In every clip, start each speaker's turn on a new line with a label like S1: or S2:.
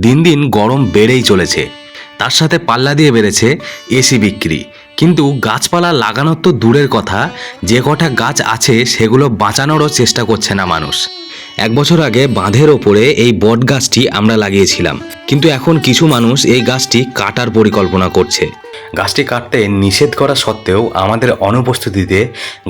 S1: দিন দিন গরম বেড়েই চলেছে। তার সাথে পাল্লা দিয়ে বেড়েছে এসি বিক্রি। কিন্তু গাছপালা লাগানোর তো দূরের কথা, যে কটা গাছ আছে সেগুলো বাঁচানোরও চেষ্টা করছে না মানুষ। এক বছর আগে বাঁধের ওপরে এই বট গাছটি আমরা লাগিয়েছিলাম। কিন্তু এখন কিছু মানুষ এই গাছটি কাটার পরিকল্পনা করছে। গাছটি কাটতে নিষেধ করা সত্ত্বেও আমাদের অনুপস্থিতিতে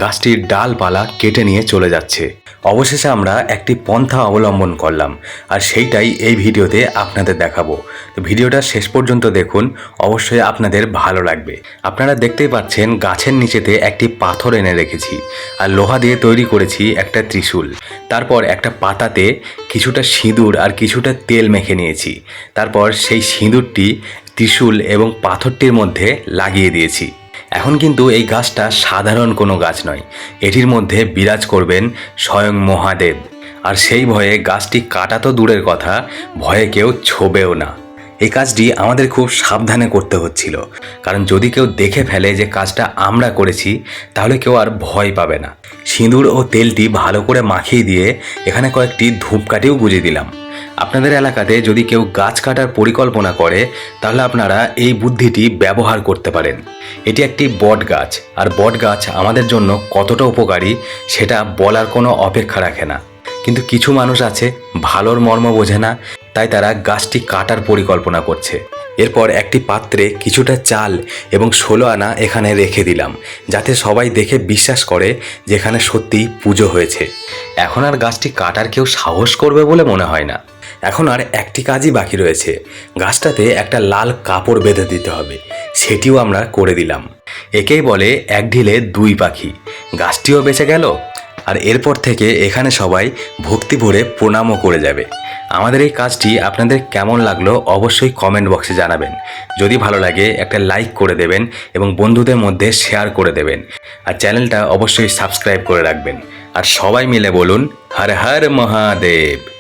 S1: গাছটির ডালপালা কেটে নিয়ে চলে যাচ্ছে। অবশেষে আমরা একটি পন্থা অবলম্বন করলাম, আর সেইটাই এই ভিডিওতে আপনাদের দেখাবো। তো ভিডিওটা শেষ পর্যন্ত দেখুন, অবশ্যই আপনাদের ভালো লাগবে। আপনারা দেখতেই পাচ্ছেন, গাছের নিচেতে একটি পাথর এনে রেখেছি, আর লোহা দিয়ে তৈরি করেছি একটা ত্রিশূল। তারপর একটা পাতাতে কিছুটা সিঁদুর আর কিছুটা তেল মেখে নিয়েছি। তারপর সেই সিঁদুরটি ত্রিশূল এবং পাথরটির মধ্যে লাগিয়ে দিয়েছি। এখন কিন্তু এই গাছটা সাধারণ কোনো গাছ নয়। এটির মধ্যে বিরাজ করবেন স্বয়ং মহাদেব। আর সেই ভয়ে গাছটি কাটা তো দূরের কথা, ভয়ে কেউ ছোবেও না। এই কাজটি আমাদের খুব সাবধানে করতে হচ্ছিল। কারণ যদি কেউ দেখে ফেলে যে কাজটা আমরা করেছি, তাহলে কেউ আর ভয় পাবে না। সিঁদুর ও তেলটি ভালো করে মাখিয়ে দিয়ে এখানে কয়েকটি ধূপকাঠিও গুঁজে দিলাম। আপনাদের এলাকাতে যদি কেউ গাছ কাটার পরিকল্পনা করে, তাহলে আপনারা এই বুদ্ধিটি ব্যবহার করতে পারেন। এটি একটি বট গাছ আর বট গাছ আমাদের জন্য কতটা উপকারী সেটা বলার কোনো অপেক্ষা রাখে না। কিন্তু কিছু মানুষ আছে, ভালোর মর্ম বোঝে না, তাই তারা গাছটি কাটার পরিকল্পনা করছে। এরপর একটি পাত্রে কিছুটা চাল এবং ষোলো আনা এখানে রেখে দিলাম, যাতে সবাই দেখে বিশ্বাস করে যেখানে সত্যিই পুজো হয়েছে। এখন আর গাছটি কাটার কেউ সাহস করবে বলে মনে হয় না। এখন আর একটি কাজই বাকি রয়েছে। গাছটাতে একটা লাল কাপড় বেঁধে দিতে হবে। সেটিও আমরা করে দিলাম। একেই বলে এক ঢিলে দুই পাখি। গাছটিও বেঁচে গেল আর এরপর থেকে এখানে সবাই ভক্তি ভরে প্রণামও করে যাবে। আমাদের এই কাজটি আপনাদের কেমন লাগল অবশ্যই কমেন্ট বক্সে জানাবেন। যদি ভালো লাগে একটা লাইক করে দেবেন এবং বন্ধুদের মধ্যে শেয়ার করে দেবেন। আর চ্যানেলটা অবশ্যই সাবস্ক্রাইব করে রাখবেন। আর সবাই মিলে বলুন, হর হর মহাদেব।